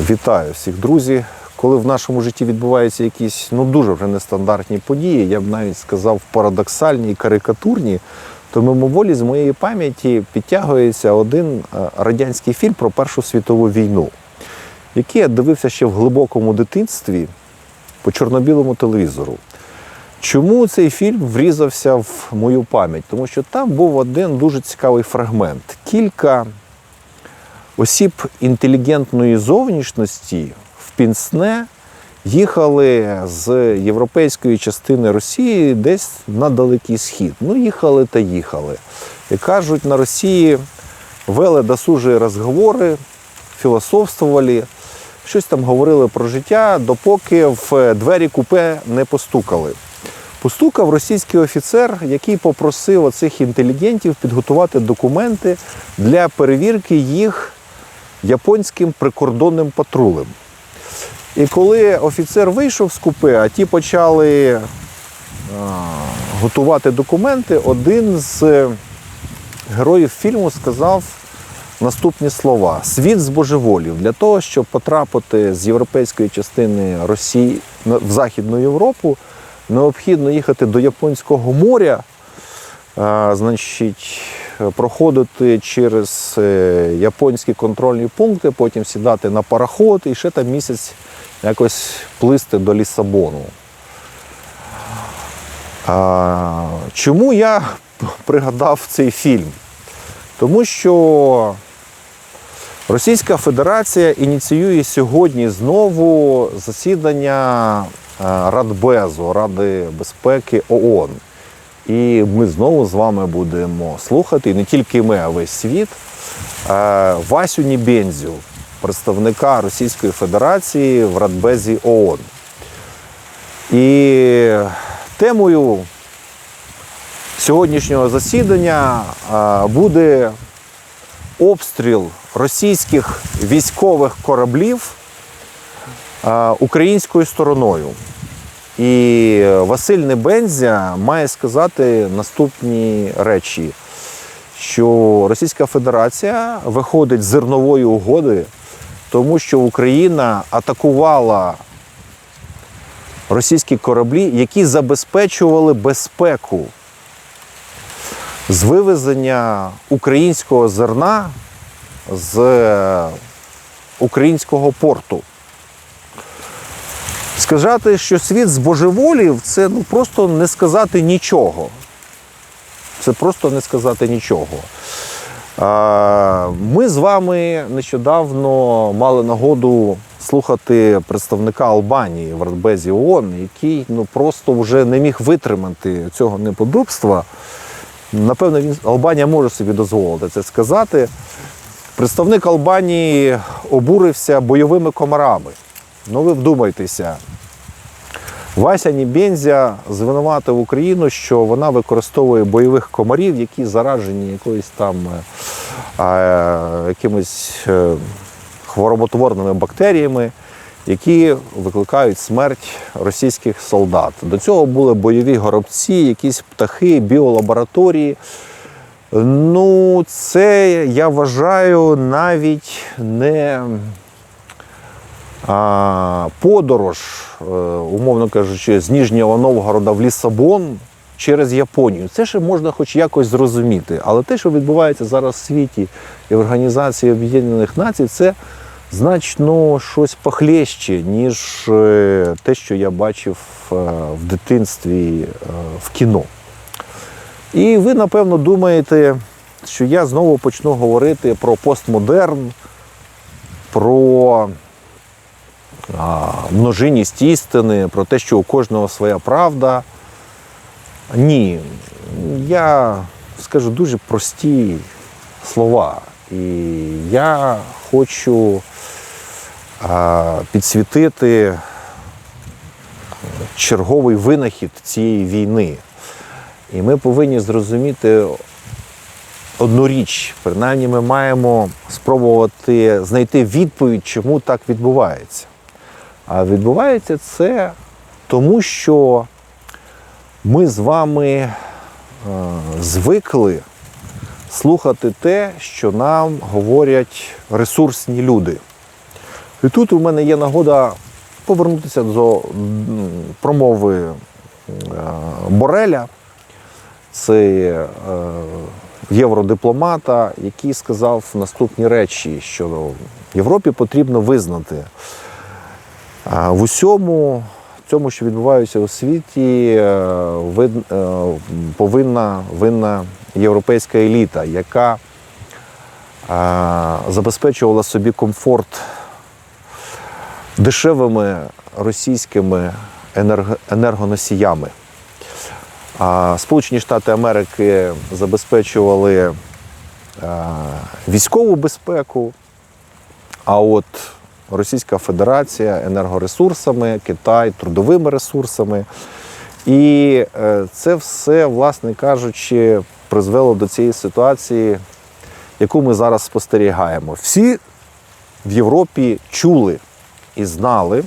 Вітаю всіх, друзі. Коли в нашому житті відбуваються якісь ну дуже вже нестандартні події, я б навіть сказав парадоксальні і карикатурні, то мимоволі з моєї пам'яті підтягується один е, радянський фільм про Першу світову війну, який я дивився ще в глибокому дитинстві по чорно-білому телевізору. Чому цей фільм врізався в мою пам'ять? Тому що там був один дуже цікавий фрагмент. Кілька осіб інтелігентної зовнішності в Пінсне їхали з європейської частини Росії десь на далекий схід. Ну, їхали та їхали. І кажуть, на Росії вели досужі розговори, філософствували, щось там говорили про життя, допоки в двері купе не постукали. Постукав російський офіцер, який попросив оцих інтелігентів підготувати документи для перевірки їх японським прикордонним патрулем. І коли офіцер вийшов з купе, а ті почали готувати документи, один з героїв фільму сказав наступні слова: світ збожеволів. Для того, щоб потрапити з європейської частини Росії в Західну Європу, необхідно їхати до Японського моря, значить, проходити через е, японські контрольні пункти, потім сідати на пароход і ще там місяць якось плисти до Лісабону. А, чому я пригадав цей фільм? Тому що Російська Федерація ініціює сьогодні знову засідання е, Радбезу, Ради безпеки ООН. І ми знову з вами будемо слухати, і не тільки ми, а весь світ, е, Васю Нібензю, представника Російської Федерації в Радбезі ООН. І темою сьогоднішнього засідання е, буде обстріл російських військових кораблів е, українською стороною. І Василь Небензя має сказати наступні речі, що Російська Федерація виходить з зернової угоди, тому що Україна атакувала російські кораблі, які забезпечували безпеку з вивезення українського зерна з е, українського порту. Сказати, що світ збожеволів, це ну, просто не сказати нічого. Це просто не сказати нічого. Ми з вами нещодавно мали нагоду слухати представника Албанії в Радбезі ООН, який ну, просто вже не міг витримати цього неподобства. Напевно, він, Албанія може собі дозволити це сказати. Представник Албанії обурився бойовими комарами. Ну ви вдумайтеся. Вася Нібензя звинуватив Україну, що вона використовує бойових комарів, які заражені якоюсь там е, якимись е, хвороботворними бактеріями, які викликають смерть російських солдат. До цього були бойові горобці, якісь птахи, біолабораторії. Ну, це я вважаю навіть не подорож, е, умовно кажучи, з Ніжнього Новгорода в Лісабон через Японію. Це ще можна хоч якось зрозуміти. Але те, що відбувається зараз в світі і в Організації Об'єднаних Націй, це значно щось похлеще, ніж е, те, що я бачив е, в дитинстві в кіно. І ви, напевно, думаєте, що я знову почну говорити про постмодерн, про множинність істини, про те, що у кожного своя правда. Ні, я скажу дуже прості слова. І я хочу підсвітити черговий винахід цієї війни. І ми повинні зрозуміти одну річ. Принаймні, ми маємо спробувати знайти відповідь, чому так відбувається. А відбувається це тому, що ми з вами е, звикли слухати те, що нам говорять ресурсні люди. І тут у мене є нагода повернутися до промови е, Бореля. Це е, євродипломата, який сказав наступні речі, що Європі потрібно визнати в усьому цьому, що відбувається у світі, е, е, повинна винна європейська еліта, яка е, забезпечувала собі комфорт дешевими російськими енергоносіями. Сполучені Штати Америки забезпечували військову безпеку, а от Російська Федерація енергоресурсами, Китай трудовими ресурсами. І е, це все, власне кажучи, призвело до цієї ситуації, яку ми зараз спостерігаємо. Всі в Європі чули і знали,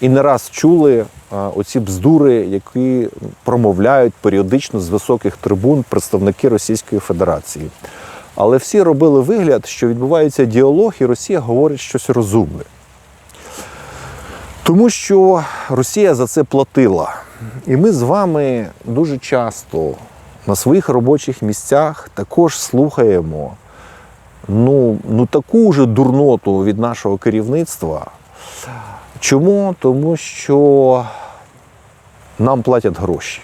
і не раз чули оці бздури, які промовляють періодично з високих трибун представники Російської Федерації. Але всі робили вигляд, що відбувається діалог, і Росія говорить щось розумне. Тому що Росія за це платила. І ми з вами дуже часто на своїх робочих місцях також слухаємо ну, ну таку же дурноту від нашого керівництва. Чому? Тому що нам платять гроші.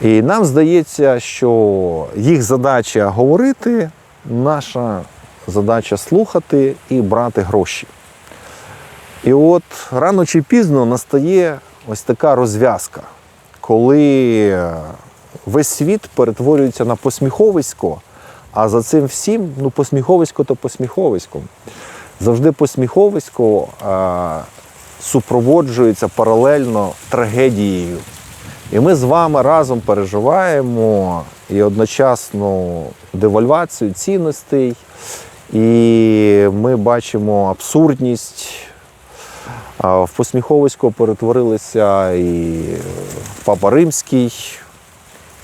І нам здається, що їх задача говорити, наша задача слухати і брати гроші. І от рано чи пізно настає ось така розв'язка, коли весь світ перетворюється на посміховисько, а за цим всім, ну, посміховисько то посміховиськом. Завжди посміховисько а, супроводжується паралельно трагедією. І ми з вами разом переживаємо і одночасно девальвацію цінностей, і ми бачимо абсурдність. В посміховисько перетворилися і Папа Римський,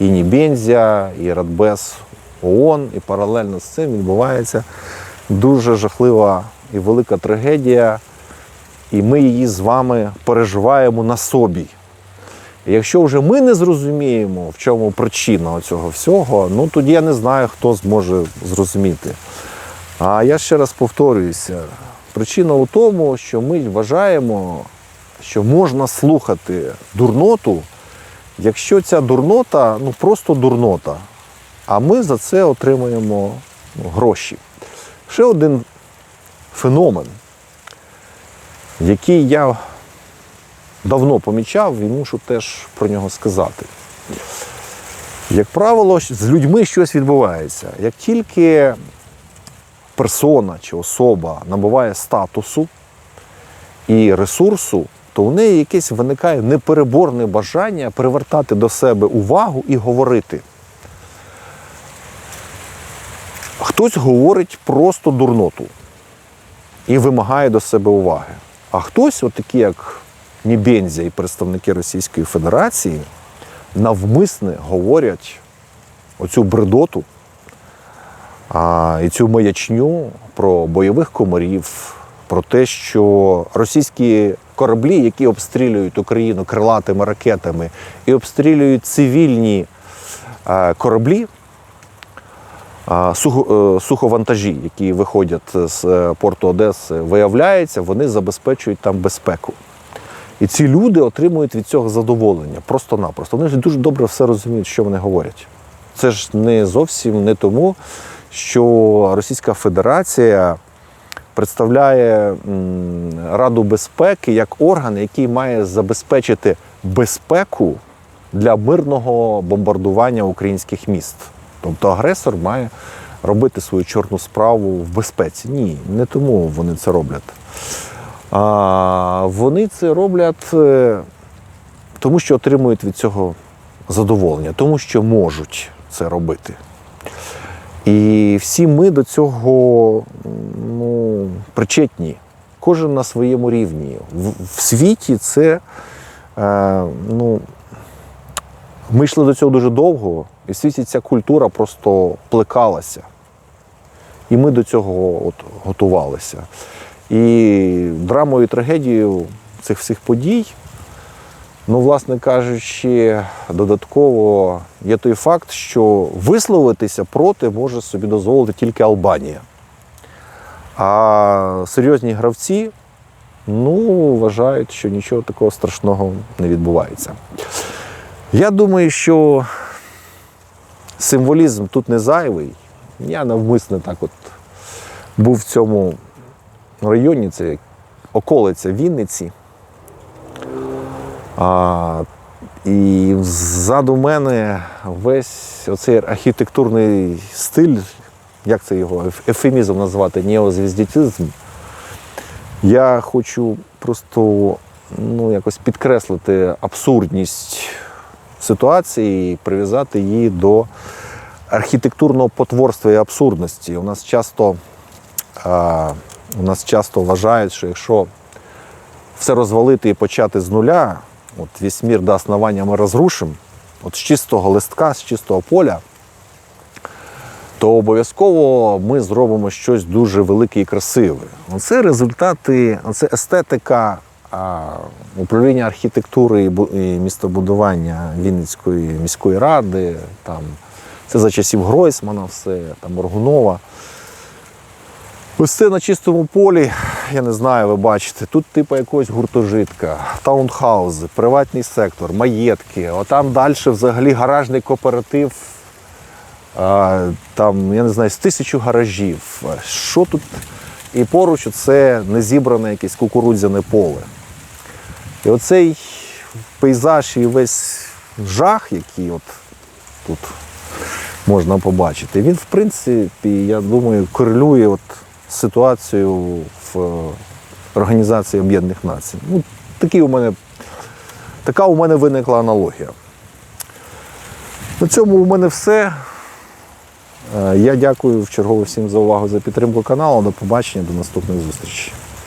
і Нібензя, і Радбез ООН, і паралельно з цим відбувається дуже жахлива і велика трагедія, і ми її з вами переживаємо на собі. Якщо вже ми не зрозуміємо, в чому причина цього всього, ну тоді я не знаю, хто зможе зрозуміти. А я ще раз повторююся: причина у тому, що ми вважаємо, що можна слухати дурноту, якщо ця дурнота ну просто дурнота, а ми за це отримуємо ну, гроші. Ще один феномен, який я давно помічав і мушу теж про нього сказати. Як правило, з людьми щось відбувається. Як тільки персона чи особа набуває статусу і ресурсу, то у неї якесь виникає непереборне бажання привертати до себе увагу і говорити. Хтось говорить просто дурноту і вимагає до себе уваги. А хтось, от такі як Нібензя і представники Російської Федерації, навмисне говорять оцю бредоту а, і цю маячню про бойових комарів, про те, що російські кораблі, які обстрілюють Україну крилатими ракетами і обстрілюють цивільні е, кораблі, а, сухо- е, суховантажі, які виходять з е, порту Одеси, виявляється, вони забезпечують там безпеку. І ці люди отримують від цього задоволення просто-напросто. Вони ж дуже добре все розуміють, що вони говорять. Це ж не зовсім не тому, що Російська Федерація представляє Раду безпеки як орган, який має забезпечити безпеку для мирного бомбардування українських міст. Тобто агресор має робити свою чорну справу в безпеці. Ні, не тому вони це роблять. А вони це роблять е, тому, що отримують від цього задоволення, тому що можуть це робити. І всі ми до цього ну, причетні, кожен на своєму рівні. В, в світі це е, ну, ми йшли до цього дуже довго, і в світі ця культура просто плекалася. І ми до цього от готувалися. І драмою і трагедією цих всіх подій, ну, власне кажучи, додатково є той факт, що висловитися проти може собі дозволити тільки Албанія. А серйозні гравці ну, вважають, що нічого такого страшного не відбувається. Я думаю, що символізм тут не зайвий. Я навмисно так от був в цьому районі, це околиця Вінниці. А, і ззаду мене весь оцей архітектурний стиль, як це його ефемізм назвати, неозвіздітизм. Я хочу просто ну, якось підкреслити абсурдність ситуації і прив'язати її до архітектурного потворства і абсурдності. У нас часто, а, у нас часто вважають, що якщо все розвалити і почати з нуля, от весь мір до основання ми розрушимо, от з чистого листка, з чистого поля, то обов'язково ми зробимо щось дуже велике і красиве. Це результати, це естетика управління архітектури і бу- і містобудування Вінницької міської ради. Там, це за часів Гройсмана, все, там Моргунова. Ось це на чистому полі, я не знаю, ви бачите, тут типу якогось гуртожитка, таунхаузи, приватний сектор, маєтки, а там далі взагалі гаражний кооператив, а, там, я не знаю, з тисячу гаражів. Що тут? І поруч це незібране якесь кукурудзяне поле. І оцей пейзаж і весь жах, який от тут можна побачити, він, в принципі, я думаю, корелює от ситуацію в е, Організації Об'єднаних Націй. Ну, такі у мене, така у мене виникла аналогія. На цьому у мене все. Е, Я дякую в чергове всім за увагу за підтримку каналу. До побачення, до наступних зустрічей.